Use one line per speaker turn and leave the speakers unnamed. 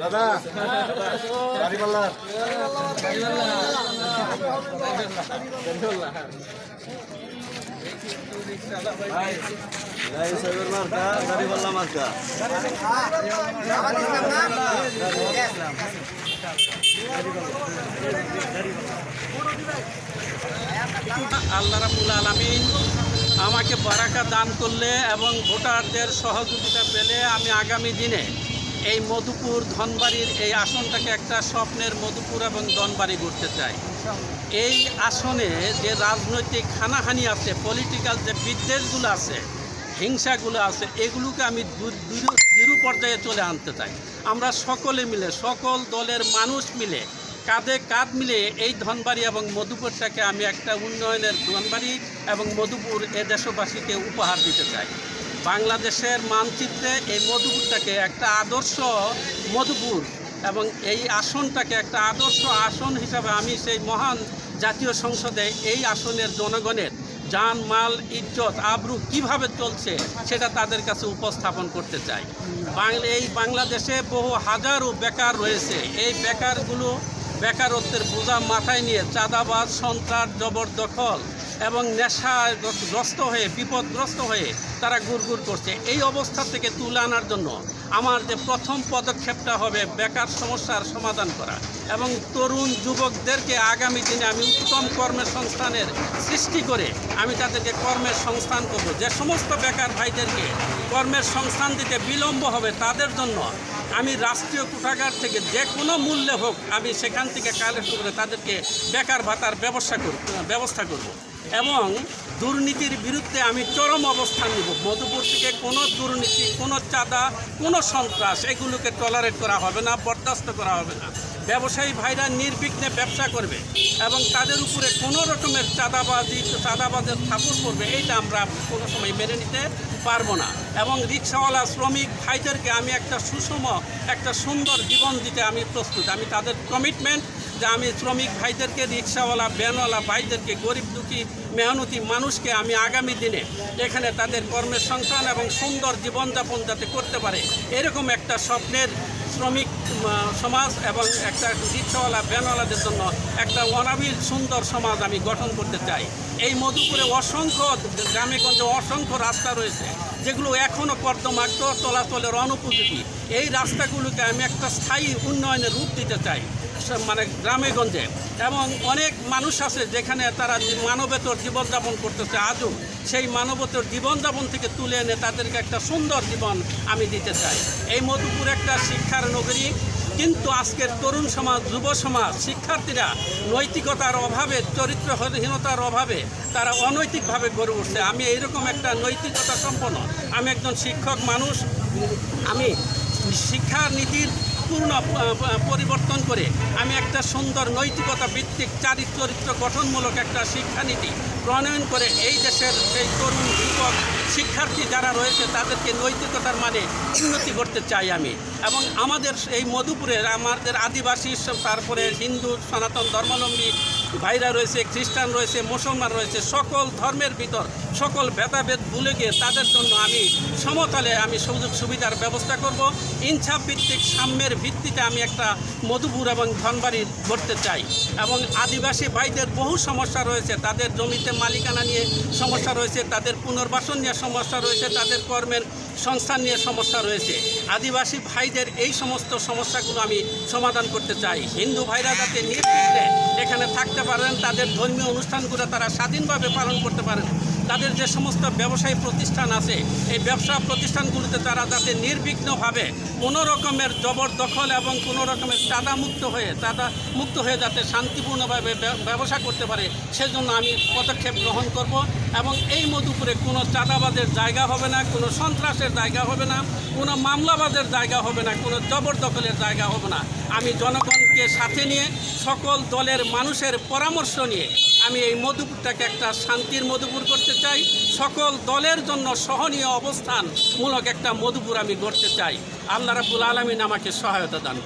দাদা গাড়িওয়ালা মার্কা গাড়িওয়ালা মার্কা
আল্লাহ রাবুল আলমিন আমাকে বারাকা দান করলে এবং ভোটারদের সহযোগিতা পেলে আমি আগামী দিনে এই মধুপুর ধনবাড়ির এই আসনটাকে একটা স্বপ্নের মধুপুর এবং ধনবাড়ি করতে চাই এই আসনে যে রাজনৈতিক হানাহানি আছে পলিটিক্যাল যে বিদ্বেষগুলো আছে, হিংসাগুলো আছে, এগুলোকে আমি দৃঢ় পর্যায়ে চলে আনতে চাই। আমরা সকলে মিলে, সকল দলের মানুষ মিলে, কাঁধে কাঁধ মিলে এই ধনবাড়ি এবং মধুপুরটাকে আমি একটা উন্নয়নের ধনবাড়ি এবং মধুপুর এ দেশবাসীকে উপহার দিতে চাই। বাংলাদেশের মানচিত্রে এই মধুপুরটাকে একটা আদর্শ মধুপুর এবং এই আসনটাকে একটা আদর্শ আসন হিসাবে আমি সেই মহান জাতীয় সংসদে এই আসনের জনগণের যান মাল, ইজ্জত, আবরু কীভাবে চলছে সেটা তাদের কাছে উপস্থাপন করতে চাই। বাংলা, এই বাংলাদেশে বহু হাজারো বেকার রয়েছে। এই বেকারগুলো বেকারত্বের বোঝা মাথায় নিয়ে চাঁদাবাজ, সন্ত্রাস, জবরদখল এবং নেশাগ্রস্ত হয়ে, বিপদগ্রস্ত হয়ে তারা গুড়গুড় করছে। এই অবস্থা থেকে তুলে আনার জন্য আমার যে প্রথম পদক্ষেপটা হবে বেকার সমস্যার সমাধান করা এবং তরুণ যুবকদেরকে আগামী দিনে আমি উত্তম কর্মের সংস্থানের সৃষ্টি করে আমি তাদেরকে কর্মের সংস্থান করব। যে সমস্ত বেকার ভাইদেরকে কর্মের সংস্থান দিতে বিলম্ব হবে তাদের জন্য আমি রাষ্ট্রীয় কোষাগার থেকে যে কোনো মূল্যে হোক আমি সেখান থেকে কালেক্ট করে তাদেরকে বেকার ভাতার ব্যবস্থা করব ব্যবস্থা করব। এবং দুর্নীতির বিরুদ্ধে আমি চরম অবস্থান নিব। মধুপুর থেকে কোনো দুর্নীতি, কোনো চাঁদা, কোনো সন্ত্রাস এগুলোকে টলারেট করা হবে না, বরদাস্ত করা হবে না। ব্যবসায়ী ভাইরা নির্বিঘ্নে ব্যবসা করবে এবং তাদের উপরে কোনো রকমের চাঁদাবাজি, চাঁদাবাজের থাপুর করবে, এইটা আমরা কোনো সময় মেনে নিতে পারব না। এবং রিক্সাওয়ালা, শ্রমিক ভাইদেরকে আমি একটা সুষম, একটা সুন্দর জীবন দিতে আমি প্রস্তুত। আমি তাদের কমিটমেন্ট যে আমি শ্রমিক ভাইদেরকে, রিক্সাওয়ালা, ভ্যানওয়ালা ভাইদেরকে, গরিব দুঃখী, মেহনতি মানুষকে আমি আগামী দিনে এখানে তাদের কর্মের সংস্থান এবং সুন্দর জীবনযাপন যাতে করতে পারে, এরকম একটা স্বপ্নের শ্রমিক সমাজ এবং একটা রিক্সাওয়ালা, ভ্যানওয়ালাদের জন্য একটা অনাবিল সুন্দর সমাজ আমি গঠন করতে চাই। এই মধুপুরে অসংখ্য গ্রামে গঞ্জে অসংখ্য রাস্তা রয়েছে। যেগুলো এখনও কর্দমাক্ত চলাচলের অনুপযোগী এই রাস্তাগুলোকে আমি একটা স্থায়ী উন্নয়নের রূপ দিতে চাই মানে গ্রামেগঞ্জে। এবং অনেক মানুষ আছে যেখানে তারা মানবেতর জীবনযাপন করতেছে আজও, সেই মানবতর জীবনযাপন থেকে তুলে এনে তাদেরকে একটা সুন্দর জীবন আমি দিতে চাই। এই মধুপুর একটা শিক্ষার নগরী কিন্তু আজকের তরুণ সমাজ, যুব সমাজ, শিক্ষার্থীরা নৈতিকতার অভাবে, চরিত্রহীনতার অভাবে তারা অনৈতিকভাবে গড়ে উঠছে। আমি এইরকম একটা নৈতিকতা সম্পন্ন। আমি একজন শিক্ষক মানুষ। আমি শিক্ষা নীতির পূর্ণ পরিবর্তন করে আমি একটা সুন্দর নৈতিকতা ভিত্তিক চারিত্র চরিত্র গঠনমূলক একটা শিক্ষানীতি প্রণয়ন করে এই দেশের সেই তরুণ যুবক শিক্ষার্থী যারা রয়েছে তাদেরকে নৈতিকতার মানে উন্নতি করতে চাই আমি। এবং আমাদের এই মধুপুরের আমাদের আদিবাসী, তারপরে হিন্দু, সনাতন ধর্মাবলম্বী ভাইরা রয়েছে, খ্রিস্টান রয়েছে, মুসলমান রয়েছে, সকল ধর্মের ভিতর সকল ভেদাভেদ ভুলে গিয়ে তাদের জন্য আমি সমতলে আমি সুযোগ সুবিধার ব্যবস্থা করব। ইনসাফ ভিত্তিক সাম্যের ভিত্তিতে আমি একটা মধুপুর এবং ধনবাড়ি করতে চাই এবং আদিবাসী ভাইদের বহু সমস্যা রয়েছে, তাদের জমিতে মালিকানা নিয়ে সমস্যা রয়েছে, তাদের পুনর্বাসন নিয়ে সমস্যা রয়েছে, তাদের কর্মের সংস্থান নিয়ে সমস্যা রয়েছে। আদিবাসী ভাইদের এই সমস্ত সমস্যাগুলো আমি সমাধান করতে চাই। হিন্দু ভাইরা যাতে নির্বিঘ্নে এখানে থাকতে পারেন তাদের ধর্মীয় অনুষ্ঠানগুলো তারা স্বাধীনভাবে পালন করতে পারেন। তাদের যে সমস্ত ব্যবসায়ী প্রতিষ্ঠান আছে, এই ব্যবসা প্রতিষ্ঠানগুলিতে তারা যাতে নির্বিঘ্নভাবে কোনো রকমের জবরদখল এবং কোনো রকমের চাঁদা মুক্ত হয়ে, চাঁদা মুক্ত হয়ে যাতে শান্তিপূর্ণভাবে ব্যবসা করতে পারে, সেজন্য আমি পদক্ষেপ গ্রহণ করব এবং এই মধুপুরে কোনো চাঁদাবাদের জায়গা হবে না, কোনো সন্ত্রাসের জায়গা হবে না, কোনো মামলাবাদের জায়গা হবে না, কোনো জবরদখলের জায়গা হবে না। আমি জনগণকে সাথে নিয়ে, সকল দলের মানুষের পরামর্শ নিয়ে আমি এই মধুপুরটাকে একটা শান্তির মধুপুর করতে চাই, সকল দলের জন্য সহনীয় অবস্থান মূলক একটা মধুপুর আমি গড়তে চাই আল্লাহ রাবুল আলমিন আমাকে সহায়তা দান।